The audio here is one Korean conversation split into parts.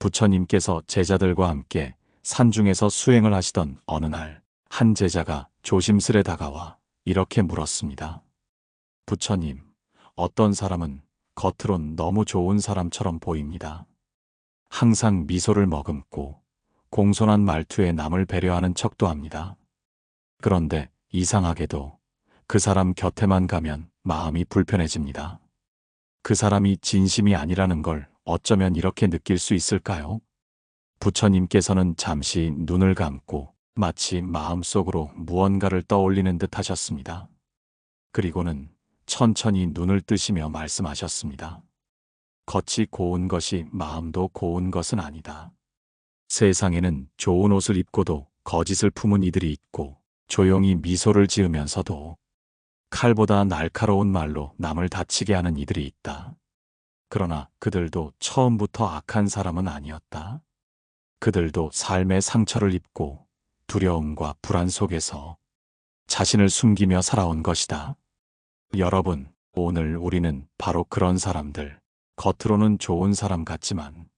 부처님께서 제자들과 함께 산중에서 수행을 하시던 어느 날, 한 제자가 조심스레 다가와 이렇게 물었습니다. 부처님, 어떤 사람은 겉으론 너무 좋은 사람처럼 보입니다. 항상 미소를 머금고 공손한 말투에 남을 배려하는 척도 합니다. 그런데 이상하게도 그 사람 곁에만 가면 마음이 불편해집니다. 그 사람이 진심이 아니라는 걸 어쩌면 이렇게 느낄 수 있을까요? 부처님께서는 잠시 눈을 감고 마치 마음속으로 무언가를 떠올리는 듯 하셨습니다. 그리고는 천천히 눈을 뜨시며 말씀하셨습니다. 겉이 고운 것이 마음도 고운 것은 아니다. 세상에는 좋은 옷을 입고도 거짓을 품은 이들이 있고 조용히 미소를 지으면서도 칼보다 날카로운 말로 남을 다치게 하는 이들이 있다. 그러나 그들도 처음부터 악한 사람은 아니었다. 그들도 삶의 상처를 입고 두려움과 불안 속에서 자신을 숨기며 살아온 것이다. 여러분, 오늘 우리는 바로 그런 사람들, 겉으로는 좋은 사람 같지만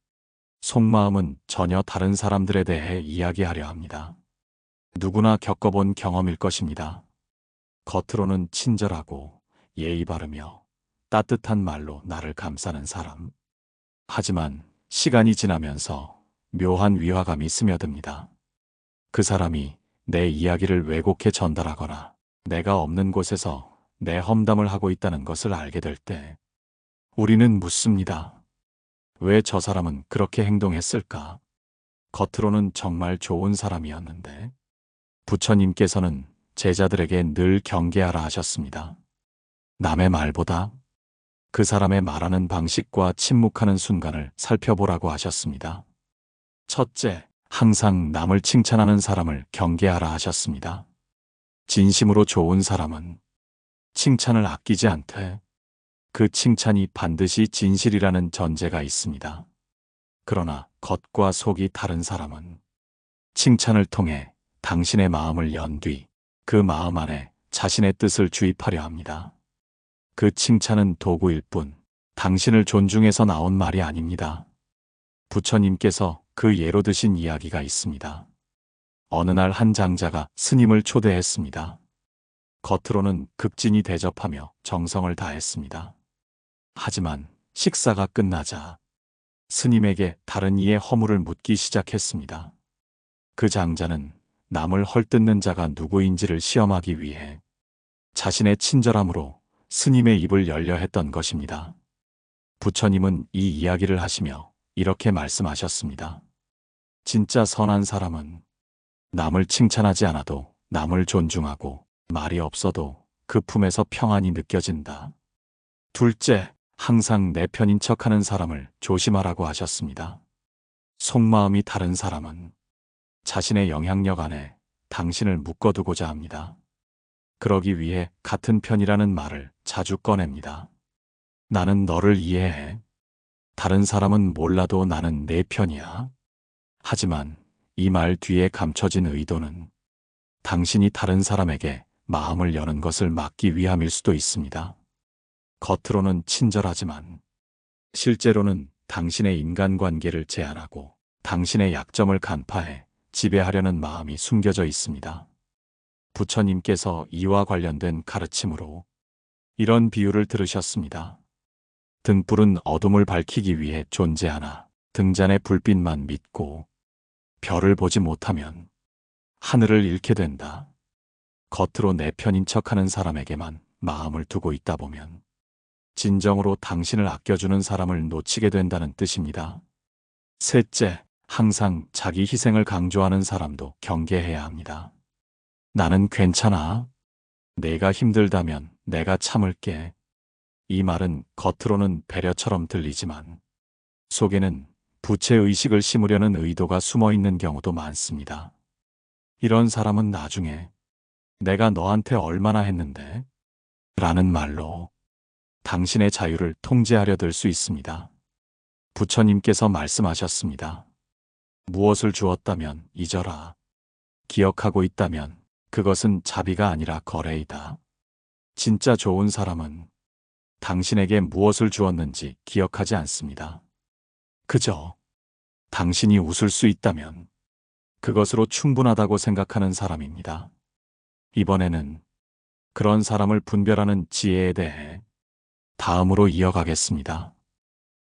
속마음은 전혀 다른 사람들에 대해 이야기하려 합니다. 누구나 겪어본 경험일 것입니다. 겉으로는 친절하고 예의 바르며 따뜻한 말로 나를 감싸는 사람. 하지만 시간이 지나면서 묘한 위화감이 스며듭니다. 그 사람이 내 이야기를 왜곡해 전달하거나 내가 없는 곳에서 내 험담을 하고 있다는 것을 알게 될 때 우리는 묻습니다. 왜 저 사람은 그렇게 행동했을까? 겉으로는 정말 좋은 사람이었는데 부처님께서는 제자들에게 늘 경계하라 하셨습니다. 남의 말보다 그 사람의 말하는 방식과 침묵하는 순간을 살펴보라고 하셨습니다. 첫째, 항상 남을 칭찬하는 사람을 경계하라 하셨습니다. 진심으로 좋은 사람은 칭찬을 아끼지 않되 그 칭찬이 반드시 진실이라는 전제가 있습니다. 그러나 겉과 속이 다른 사람은 칭찬을 통해 당신의 마음을 연 뒤 그 마음 안에 자신의 뜻을 주입하려 합니다. 그 칭찬은 도구일 뿐 당신을 존중해서 나온 말이 아닙니다. 부처님께서 그 예로 드신 이야기가 있습니다. 어느 날 한 장자가 스님을 초대했습니다. 겉으로는 극진히 대접하며 정성을 다했습니다. 하지만 식사가 끝나자 스님에게 다른 이의 허물을 묻기 시작했습니다. 그 장자는 남을 헐뜯는 자가 누구인지를 시험하기 위해 자신의 친절함으로 스님의 입을 열려 했던 것입니다. 부처님은 이 이야기를 하시며 이렇게 말씀하셨습니다. 진짜 선한 사람은 남을 칭찬하지 않아도 남을 존중하고 말이 없어도 그 품에서 평안이 느껴진다. 둘째, 항상 내 편인 척하는 사람을 조심하라고 하셨습니다. 속마음이 다른 사람은 자신의 영향력 안에 당신을 묶어두고자 합니다. 그러기 위해 같은 편이라는 말을 자주 꺼냅니다. 나는 너를 이해해. 다른 사람은 몰라도 나는 내 편이야. 하지만 이 말 뒤에 감춰진 의도는 당신이 다른 사람에게 마음을 여는 것을 막기 위함일 수도 있습니다. 겉으로는 친절하지만 실제로는 당신의 인간관계를 제한하고 당신의 약점을 간파해 지배하려는 마음이 숨겨져 있습니다. 부처님께서 이와 관련된 가르침으로 이런 비유를 들으셨습니다. 등불은 어둠을 밝히기 위해 존재하나 등잔의 불빛만 믿고 별을 보지 못하면 하늘을 잃게 된다. 겉으로 내 편인 척하는 사람에게만 마음을 두고 있다 보면 진정으로 당신을 아껴주는 사람을 놓치게 된다는 뜻입니다. 셋째, 항상 자기 희생을 강조하는 사람도 경계해야 합니다. 나는 괜찮아. 내가 힘들다면 내가 참을게. 이 말은 겉으로는 배려처럼 들리지만 속에는 부채의식을 심으려는 의도가 숨어 있는 경우도 많습니다. 이런 사람은 나중에 내가 너한테 얼마나 했는데? 라는 말로 당신의 자유를 통제하려 들 수 있습니다. 부처님께서 말씀하셨습니다. 무엇을 주었다면 잊어라. 기억하고 있다면 그것은 자비가 아니라 거래이다. 진짜 좋은 사람은 당신에게 무엇을 주었는지 기억하지 않습니다. 그저 당신이 웃을 수 있다면 그것으로 충분하다고 생각하는 사람입니다. 이번에는 그런 사람을 분별하는 지혜에 대해 다음으로 이어가겠습니다.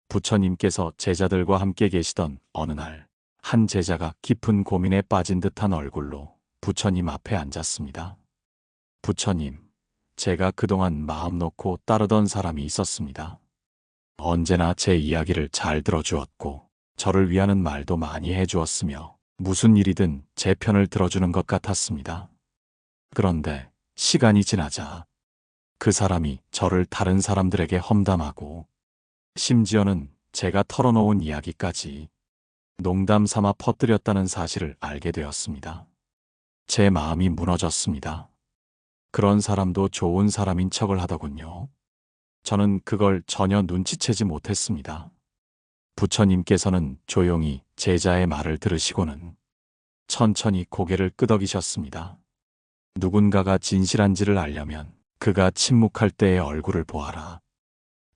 부처님께서 제자들과 함께 계시던 어느 날, 한 제자가 깊은 고민에 빠진 듯한 얼굴로 부처님 앞에 앉았습니다. 부처님, 제가 그동안 마음 놓고 따르던 사람이 있었습니다. 언제나 제 이야기를 잘 들어주었고, 저를 위하는 말도 많이 해주었으며, 무슨 일이든 제 편을 들어주는 것 같았습니다. 그런데 시간이 지나자 그 사람이 저를 다른 사람들에게 험담하고 심지어는 제가 털어놓은 이야기까지 농담 삼아 퍼뜨렸다는 사실을 알게 되었습니다. 제 마음이 무너졌습니다. 그런 사람도 좋은 사람인 척을 하더군요. 저는 그걸 전혀 눈치채지 못했습니다. 부처님께서는 조용히 제자의 말을 들으시고는 천천히 고개를 끄덕이셨습니다. 누군가가 진실한지를 알려면 그가 침묵할 때의 얼굴을 보아라.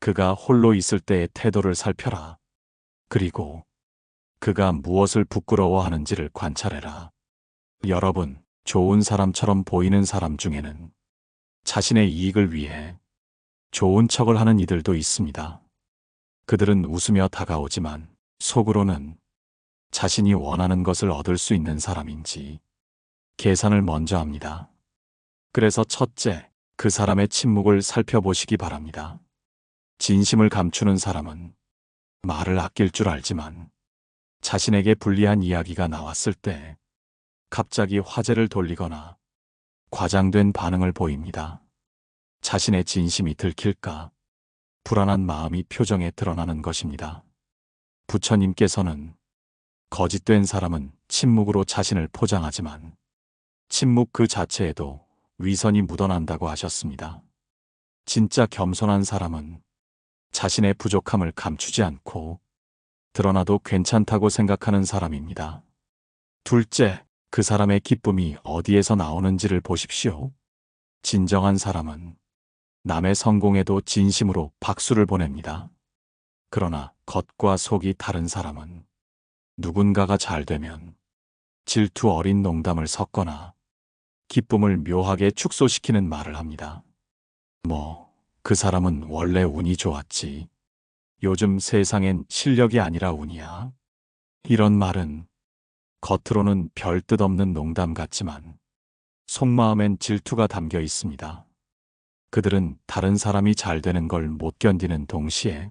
그가 홀로 있을 때의 태도를 살펴라. 그리고 그가 무엇을 부끄러워하는지를 관찰해라. 여러분, 좋은 사람처럼 보이는 사람 중에는 자신의 이익을 위해 좋은 척을 하는 이들도 있습니다. 그들은 웃으며 다가오지만 속으로는 자신이 원하는 것을 얻을 수 있는 사람인지 계산을 먼저 합니다. 그래서 첫째, 그 사람의 침묵을 살펴보시기 바랍니다. 진심을 감추는 사람은 말을 아낄 줄 알지만 자신에게 불리한 이야기가 나왔을 때 갑자기 화제를 돌리거나 과장된 반응을 보입니다. 자신의 진심이 들킬까 불안한 마음이 표정에 드러나는 것입니다. 부처님께서는 거짓된 사람은 침묵으로 자신을 포장하지만 침묵 그 자체에도 위선이 묻어난다고 하셨습니다. 진짜 겸손한 사람은 자신의 부족함을 감추지 않고 드러나도 괜찮다고 생각하는 사람입니다. 둘째, 그 사람의 기쁨이 어디에서 나오는지를 보십시오. 진정한 사람은 남의 성공에도 진심으로 박수를 보냅니다. 그러나 겉과 속이 다른 사람은 누군가가 잘 되면 질투 어린 농담을 섞거나 기쁨을 묘하게 축소시키는 말을 합니다. 뭐, 그 사람은 원래 운이 좋았지. 요즘 세상엔 실력이 아니라 운이야. 이런 말은 겉으로는 별 뜻 없는 농담 같지만 속마음엔 질투가 담겨 있습니다. 그들은 다른 사람이 잘 되는 걸 못 견디는 동시에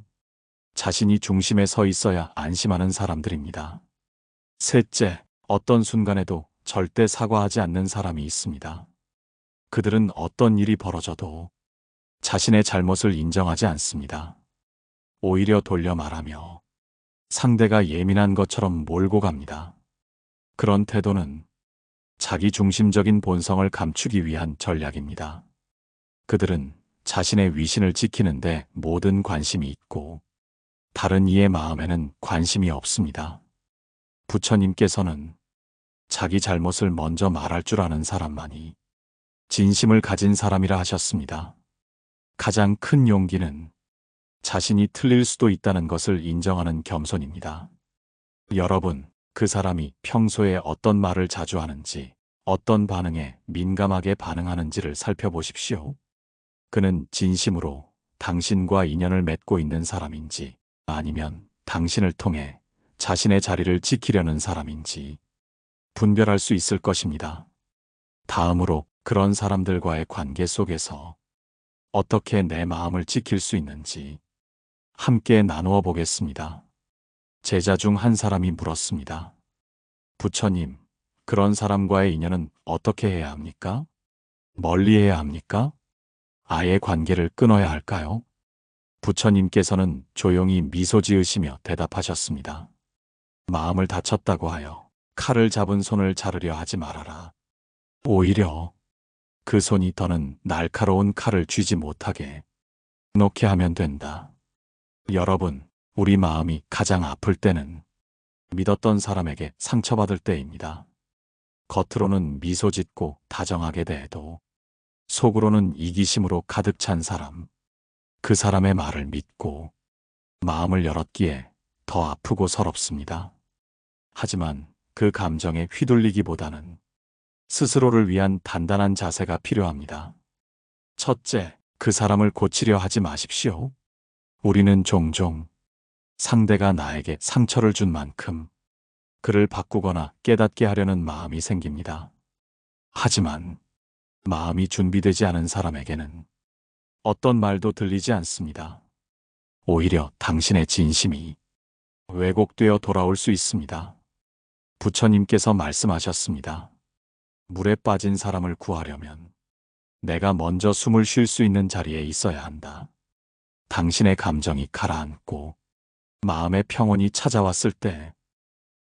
자신이 중심에 서 있어야 안심하는 사람들입니다. 셋째, 어떤 순간에도 절대 사과하지 않는 사람이 있습니다. 그들은 어떤 일이 벌어져도 자신의 잘못을 인정하지 않습니다. 오히려 돌려 말하며 상대가 예민한 것처럼 몰고 갑니다. 그런 태도는 자기 중심적인 본성을 감추기 위한 전략입니다. 그들은 자신의 위신을 지키는데 모든 관심이 있고 다른 이의 마음에는 관심이 없습니다. 부처님께서는 자기 잘못을 먼저 말할 줄 아는 사람만이 진심을 가진 사람이라 하셨습니다. 가장 큰 용기는 자신이 틀릴 수도 있다는 것을 인정하는 겸손입니다. 여러분, 그 사람이 평소에 어떤 말을 자주 하는지, 어떤 반응에 민감하게 반응하는지를 살펴보십시오. 그는 진심으로 당신과 인연을 맺고 있는 사람인지, 아니면 당신을 통해 자신의 자리를 지키려는 사람인지 분별할 수 있을 것입니다. 다음으로 그런 사람들과의 관계 속에서 어떻게 내 마음을 지킬 수 있는지 함께 나누어 보겠습니다. 제자 중 한 사람이 물었습니다. 부처님, 그런 사람과의 인연은 어떻게 해야 합니까? 멀리 해야 합니까? 아예 관계를 끊어야 할까요? 부처님께서는 조용히 미소 지으시며 대답하셨습니다. 마음을 다쳤다고 하여 칼을 잡은 손을 자르려 하지 말아라. 오히려 그 손이 더는 날카로운 칼을 쥐지 못하게 놓게 하면 된다. 여러분, 우리 마음이 가장 아플 때는 믿었던 사람에게 상처받을 때입니다. 겉으로는 미소 짓고 다정하게 대해도 속으로는 이기심으로 가득 찬 사람, 그 사람의 말을 믿고 마음을 열었기에 더 아프고 서럽습니다. 하지만 그 감정에 휘둘리기보다는 스스로를 위한 단단한 자세가 필요합니다. 첫째, 그 사람을 고치려 하지 마십시오. 우리는 종종 상대가 나에게 상처를 준 만큼 그를 바꾸거나 깨닫게 하려는 마음이 생깁니다. 하지만 마음이 준비되지 않은 사람에게는 어떤 말도 들리지 않습니다. 오히려 당신의 진심이 왜곡되어 돌아올 수 있습니다. 부처님께서 말씀하셨습니다. 물에 빠진 사람을 구하려면 내가 먼저 숨을 쉴 수 있는 자리에 있어야 한다. 당신의 감정이 가라앉고 마음의 평온이 찾아왔을 때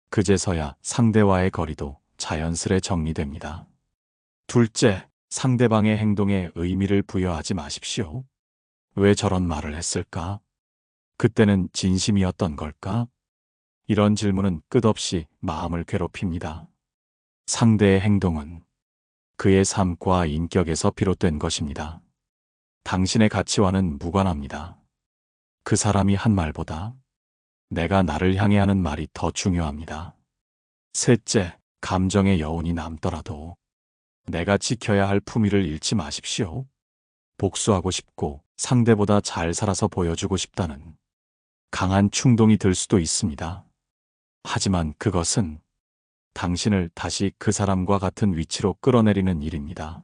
그제서야 상대와의 거리도 자연스레 정리됩니다. 둘째, 상대방의 행동에 의미를 부여하지 마십시오. 왜 저런 말을 했을까? 그때는 진심이었던 걸까? 이런 질문은 끝없이 마음을 괴롭힙니다. 상대의 행동은 그의 삶과 인격에서 비롯된 것입니다. 당신의 가치와는 무관합니다. 그 사람이 한 말보다 내가 나를 향해 하는 말이 더 중요합니다. 셋째, 감정의 여운이 남더라도 내가 지켜야 할 품위를 잃지 마십시오. 복수하고 싶고 상대보다 잘 살아서 보여주고 싶다는 강한 충동이 들 수도 있습니다. 하지만 그것은 당신을 다시 그 사람과 같은 위치로 끌어내리는 일입니다.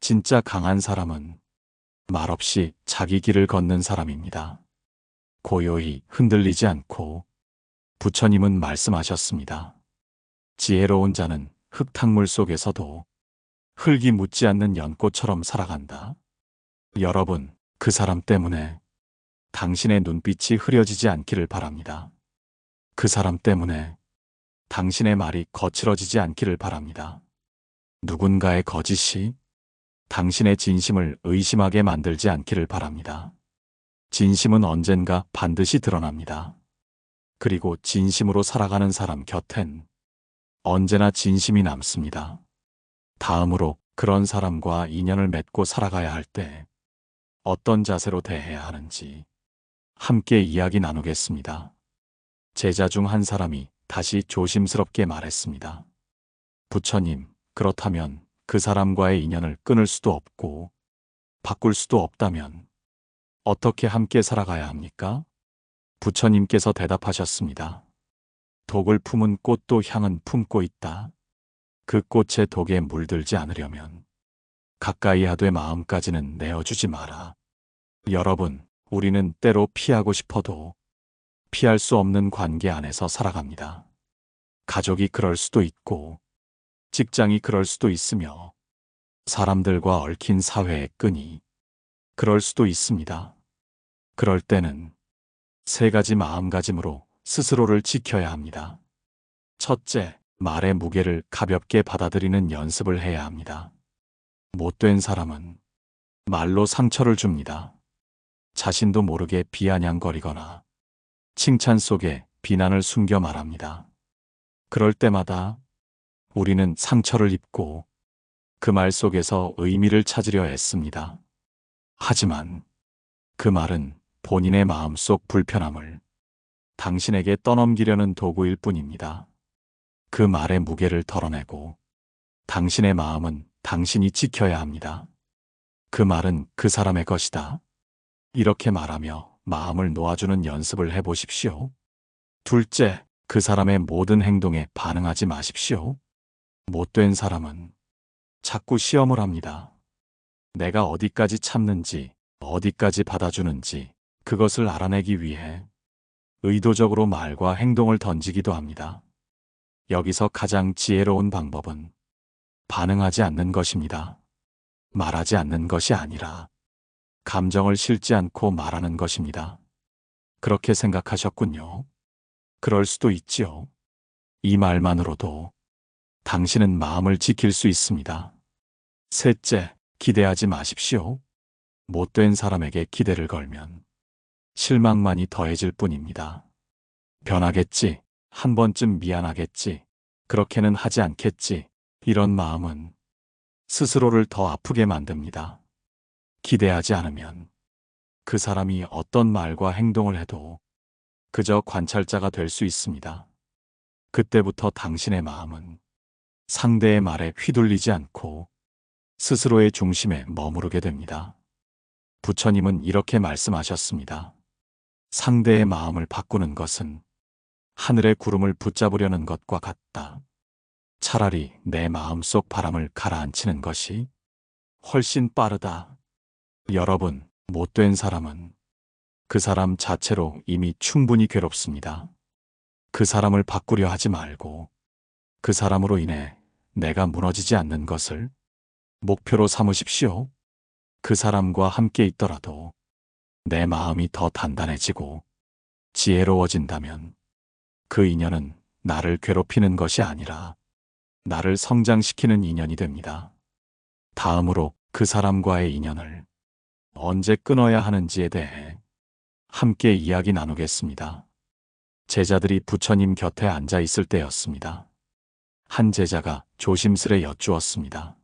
진짜 강한 사람은 말없이 자기 길을 걷는 사람입니다. 고요히 흔들리지 않고 부처님은 말씀하셨습니다. 지혜로운 자는 흙탕물 속에서도 흙이 묻지 않는 연꽃처럼 살아간다. 여러분, 그 사람 때문에 당신의 눈빛이 흐려지지 않기를 바랍니다. 그 사람 때문에 당신의 말이 거칠어지지 않기를 바랍니다. 누군가의 거짓이 당신의 진심을 의심하게 만들지 않기를 바랍니다. 진심은 언젠가 반드시 드러납니다. 그리고 진심으로 살아가는 사람 곁엔 언제나 진심이 남습니다. 다음으로 그런 사람과 인연을 맺고 살아가야 할 때 어떤 자세로 대해야 하는지 함께 이야기 나누겠습니다. 제자 중 한 사람이 다시 조심스럽게 말했습니다. 부처님, 그렇다면 그 사람과의 인연을 끊을 수도 없고 바꿀 수도 없다면 어떻게 함께 살아가야 합니까? 부처님께서 대답하셨습니다. 독을 품은 꽃도 향은 품고 있다. 그 꽃의 독에 물들지 않으려면 가까이 하되 마음까지는 내어주지 마라. 여러분, 우리는 때로 피하고 싶어도 피할 수 없는 관계 안에서 살아갑니다. 가족이 그럴 수도 있고, 직장이 그럴 수도 있으며, 사람들과 얽힌 사회의 끈이 그럴 수도 있습니다. 그럴 때는 세 가지 마음가짐으로 스스로를 지켜야 합니다. 첫째, 말의 무게를 가볍게 받아들이는 연습을 해야 합니다. 못된 사람은 말로 상처를 줍니다. 자신도 모르게 비아냥거리거나 칭찬 속에 비난을 숨겨 말합니다. 그럴 때마다 우리는 상처를 입고 그 말 속에서 의미를 찾으려 애씁니다. 하지만 그 말은 본인의 마음속 불편함을 당신에게 떠넘기려는 도구일 뿐입니다. 그 말의 무게를 덜어내고 당신의 마음은 당신이 지켜야 합니다. 그 말은 그 사람의 것이다. 이렇게 말하며 마음을 놓아주는 연습을 해보십시오. 둘째, 그 사람의 모든 행동에 반응하지 마십시오. 못된 사람은 자꾸 시험을 합니다. 내가 어디까지 참는지, 어디까지 받아주는지 그것을 알아내기 위해 의도적으로 말과 행동을 던지기도 합니다. 여기서 가장 지혜로운 방법은 반응하지 않는 것입니다. 말하지 않는 것이 아니라 감정을 실지 않고 말하는 것입니다. 그렇게 생각하셨군요. 그럴 수도 있지요. 이 말만으로도 당신은 마음을 지킬 수 있습니다. 셋째, 기대하지 마십시오. 못된 사람에게 기대를 걸면 실망만이 더해질 뿐입니다. 변하겠지, 한 번쯤 미안하겠지, 그렇게는 하지 않겠지, 이런 마음은 스스로를 더 아프게 만듭니다. 기대하지 않으면 그 사람이 어떤 말과 행동을 해도 그저 관찰자가 될 수 있습니다. 그때부터 당신의 마음은 상대의 말에 휘둘리지 않고 스스로의 중심에 머무르게 됩니다. 부처님은 이렇게 말씀하셨습니다. 상대의 마음을 바꾸는 것은 하늘의 구름을 붙잡으려는 것과 같다. 차라리 내 마음속 바람을 가라앉히는 것이 훨씬 빠르다. 여러분, 못된 사람은 그 사람 자체로 이미 충분히 괴롭습니다. 그 사람을 바꾸려 하지 말고 그 사람으로 인해 내가 무너지지 않는 것을 목표로 삼으십시오. 그 사람과 함께 있더라도 내 마음이 더 단단해지고 지혜로워진다면 그 인연은 나를 괴롭히는 것이 아니라 나를 성장시키는 인연이 됩니다. 다음으로 그 사람과의 인연을 언제 끊어야 하는지에 대해 함께 이야기 나누겠습니다. 제자들이 부처님 곁에 앉아 있을 때였습니다. 한 제자가 조심스레 여쭈었습니다.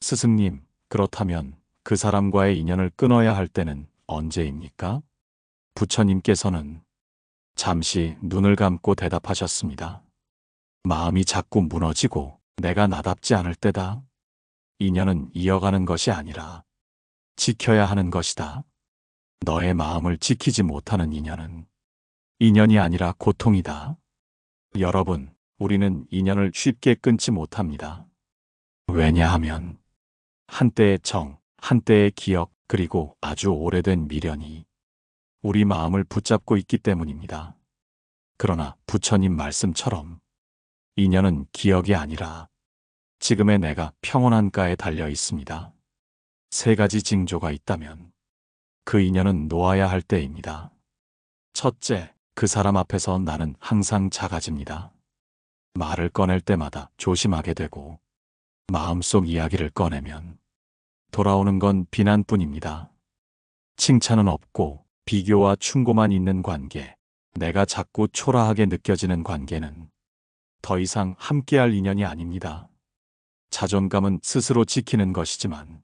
스승님, 그렇다면 그 사람과의 인연을 끊어야 할 때는 언제입니까? 부처님께서는 잠시 눈을 감고 대답하셨습니다. 마음이 자꾸 무너지고 내가 나답지 않을 때다. 인연은 이어가는 것이 아니라 지켜야 하는 것이다. 너의 마음을 지키지 못하는 인연은 인연이 아니라 고통이다. 여러분, 우리는 인연을 쉽게 끊지 못합니다. 왜냐하면 한때의 정, 한때의 기억, 그리고 아주 오래된 미련이 우리 마음을 붙잡고 있기 때문입니다. 그러나 부처님 말씀처럼 인연은 기억이 아니라 지금의 내가 평온한 가에 달려 있습니다. 세 가지 징조가 있다면 그 인연은 놓아야 할 때입니다. 첫째, 그 사람 앞에서 나는 항상 작아집니다. 말을 꺼낼 때마다 조심하게 되고 마음속 이야기를 꺼내면 돌아오는 건 비난뿐입니다. 칭찬은 없고 비교와 충고만 있는 관계, 내가 자꾸 초라하게 느껴지는 관계는 더 이상 함께할 인연이 아닙니다. 자존감은 스스로 지키는 것이지만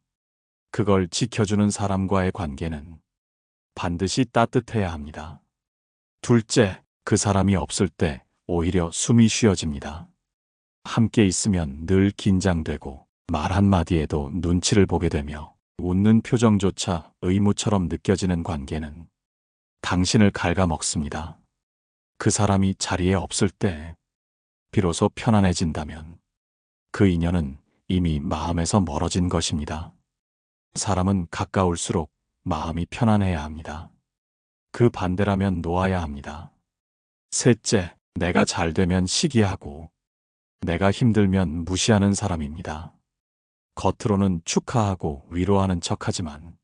그걸 지켜주는 사람과의 관계는 반드시 따뜻해야 합니다. 둘째, 그 사람이 없을 때 오히려 숨이 쉬어집니다. 함께 있으면 늘 긴장되고 말 한마디에도 눈치를 보게 되며 웃는 표정조차 의무처럼 느껴지는 관계는 당신을 갉아먹습니다. 그 사람이 자리에 없을 때 비로소 편안해진다면 그 인연은 이미 마음에서 멀어진 것입니다. 사람은 가까울수록 마음이 편안해야 합니다. 그 반대라면 놓아야 합니다. 셋째, 내가 잘 되면 시기하고 내가 힘들면 무시하는 사람입니다. 겉으로는 축하하고 위로하는 척하지만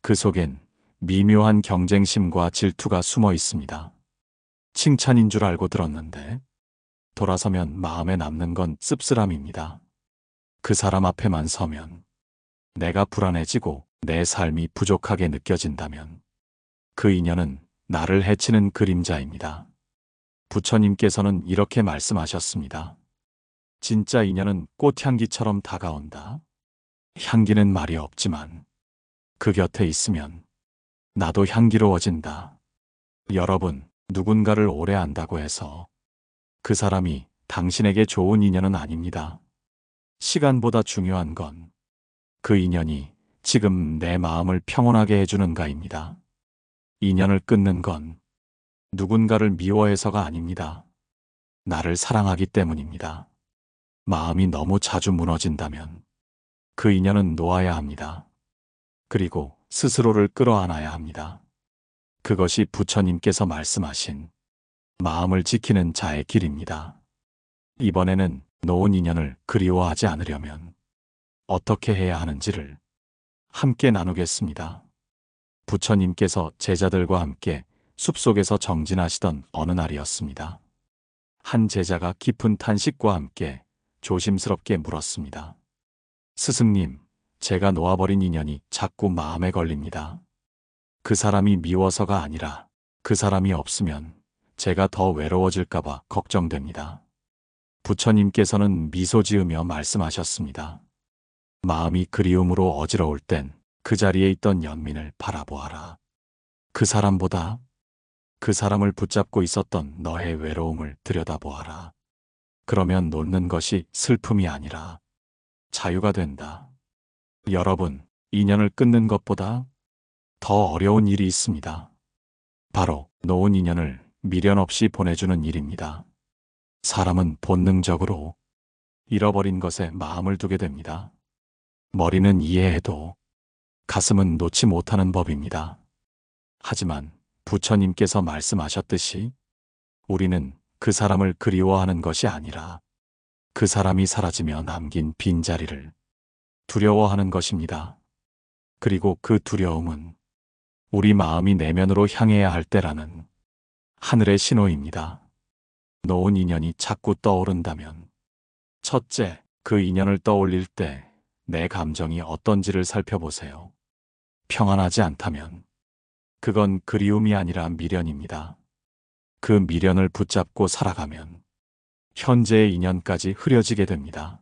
그 속엔 미묘한 경쟁심과 질투가 숨어 있습니다. 칭찬인 줄 알고 들었는데 돌아서면 마음에 남는 건 씁쓸함입니다. 그 사람 앞에만 서면 내가 불안해지고 내 삶이 부족하게 느껴진다면 그 인연은 나를 해치는 그림자입니다. 부처님께서는 이렇게 말씀하셨습니다. 진짜 인연은 꽃향기처럼 다가온다. 향기는 말이 없지만 그 곁에 있으면 나도 향기로워진다. 여러분, 누군가를 오래 안다고 해서 그 사람이 당신에게 좋은 인연은 아닙니다. 시간보다 중요한 건 그 인연이 지금 내 마음을 평온하게 해주는가입니다. 인연을 끊는 건 누군가를 미워해서가 아닙니다. 나를 사랑하기 때문입니다. 마음이 너무 자주 무너진다면 그 인연은 놓아야 합니다. 그리고 스스로를 끌어안아야 합니다. 그것이 부처님께서 말씀하신 마음을 지키는 자의 길입니다. 이번에는 놓은 인연을 그리워하지 않으려면 어떻게 해야 하는지를 함께 나누겠습니다. 부처님께서 제자들과 함께 숲속에서 정진하시던 어느 날이었습니다. 한 제자가 깊은 탄식과 함께 조심스럽게 물었습니다. 스승님, 제가 놓아버린 인연이 자꾸 마음에 걸립니다. 그 사람이 미워서가 아니라 그 사람이 없으면 제가 더 외로워질까봐 걱정됩니다. 부처님께서는 미소 지으며 말씀하셨습니다. 마음이 그리움으로 어지러울 땐 그 자리에 있던 연민을 바라보아라. 그 사람보다 그 사람을 붙잡고 있었던 너의 외로움을 들여다보아라. 그러면 놓는 것이 슬픔이 아니라 자유가 된다. 여러분, 인연을 끊는 것보다 더 어려운 일이 있습니다. 바로 놓은 인연을 미련 없이 보내주는 일입니다. 사람은 본능적으로 잃어버린 것에 마음을 두게 됩니다. 머리는 이해해도 가슴은 놓지 못하는 법입니다. 하지만 부처님께서 말씀하셨듯이 우리는 그 사람을 그리워하는 것이 아니라 그 사람이 사라지며 남긴 빈자리를 두려워하는 것입니다. 그리고 그 두려움은 우리 마음이 내면으로 향해야 할 때라는 하늘의 신호입니다. 놓은 인연이 자꾸 떠오른다면 첫째, 그 인연을 떠올릴 때 내 감정이 어떤지를 살펴보세요. 평안하지 않다면 그건 그리움이 아니라 미련입니다. 그 미련을 붙잡고 살아가면 현재의 인연까지 흐려지게 됩니다.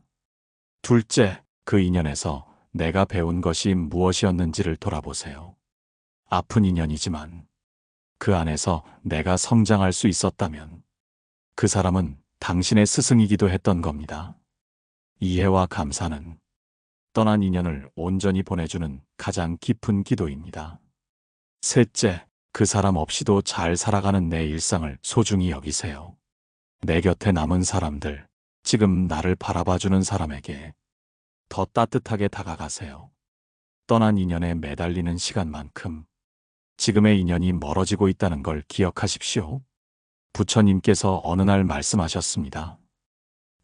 둘째, 그 인연에서 내가 배운 것이 무엇이었는지를 돌아보세요. 아픈 인연이지만 그 안에서 내가 성장할 수 있었다면 그 사람은 당신의 스승이기도 했던 겁니다. 이해와 감사는 떠난 인연을 온전히 보내주는 가장 깊은 기도입니다. 셋째, 그 사람 없이도 잘 살아가는 내 일상을 소중히 여기세요. 내 곁에 남은 사람들, 지금 나를 바라봐주는 사람에게 더 따뜻하게 다가가세요. 떠난 인연에 매달리는 시간만큼 지금의 인연이 멀어지고 있다는 걸 기억하십시오. 부처님께서 어느 날 말씀하셨습니다.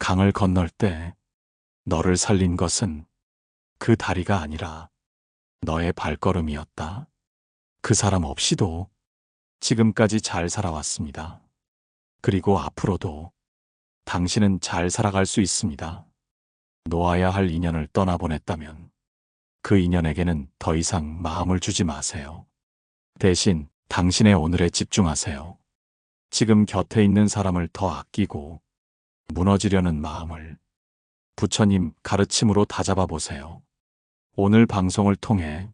강을 건널 때 너를 살린 것은 그 다리가 아니라 너의 발걸음이었다. 그 사람 없이도 지금까지 잘 살아왔습니다. 그리고 앞으로도 당신은 잘 살아갈 수 있습니다. 놓아야 할 인연을 떠나보냈다면 그 인연에게는 더 이상 마음을 주지 마세요. 대신 당신의 오늘에 집중하세요. 지금 곁에 있는 사람을 더 아끼고 무너지려는 마음을 부처님 가르침으로 다잡아 보세요. 오늘 방송을 통해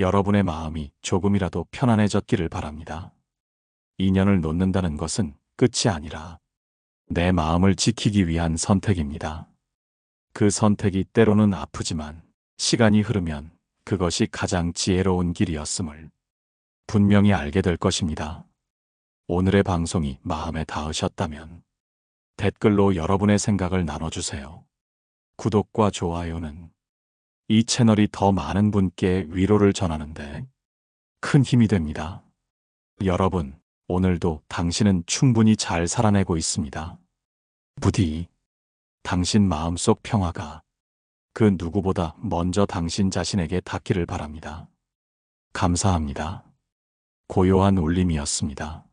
여러분의 마음이 조금이라도 편안해졌기를 바랍니다. 인연을 놓는다는 것은 끝이 아니라 내 마음을 지키기 위한 선택입니다. 그 선택이 때로는 아프지만 시간이 흐르면 그것이 가장 지혜로운 길이었음을 분명히 알게 될 것입니다. 오늘의 방송이 마음에 닿으셨다면 댓글로 여러분의 생각을 나눠주세요. 구독과 좋아요는 이 채널이 더 많은 분께 위로를 전하는데 큰 힘이 됩니다. 여러분, 오늘도 당신은 충분히 잘 살아내고 있습니다. 부디 당신 마음속 평화가 그 누구보다 먼저 당신 자신에게 닿기를 바랍니다. 감사합니다. 고요한 울림이었습니다.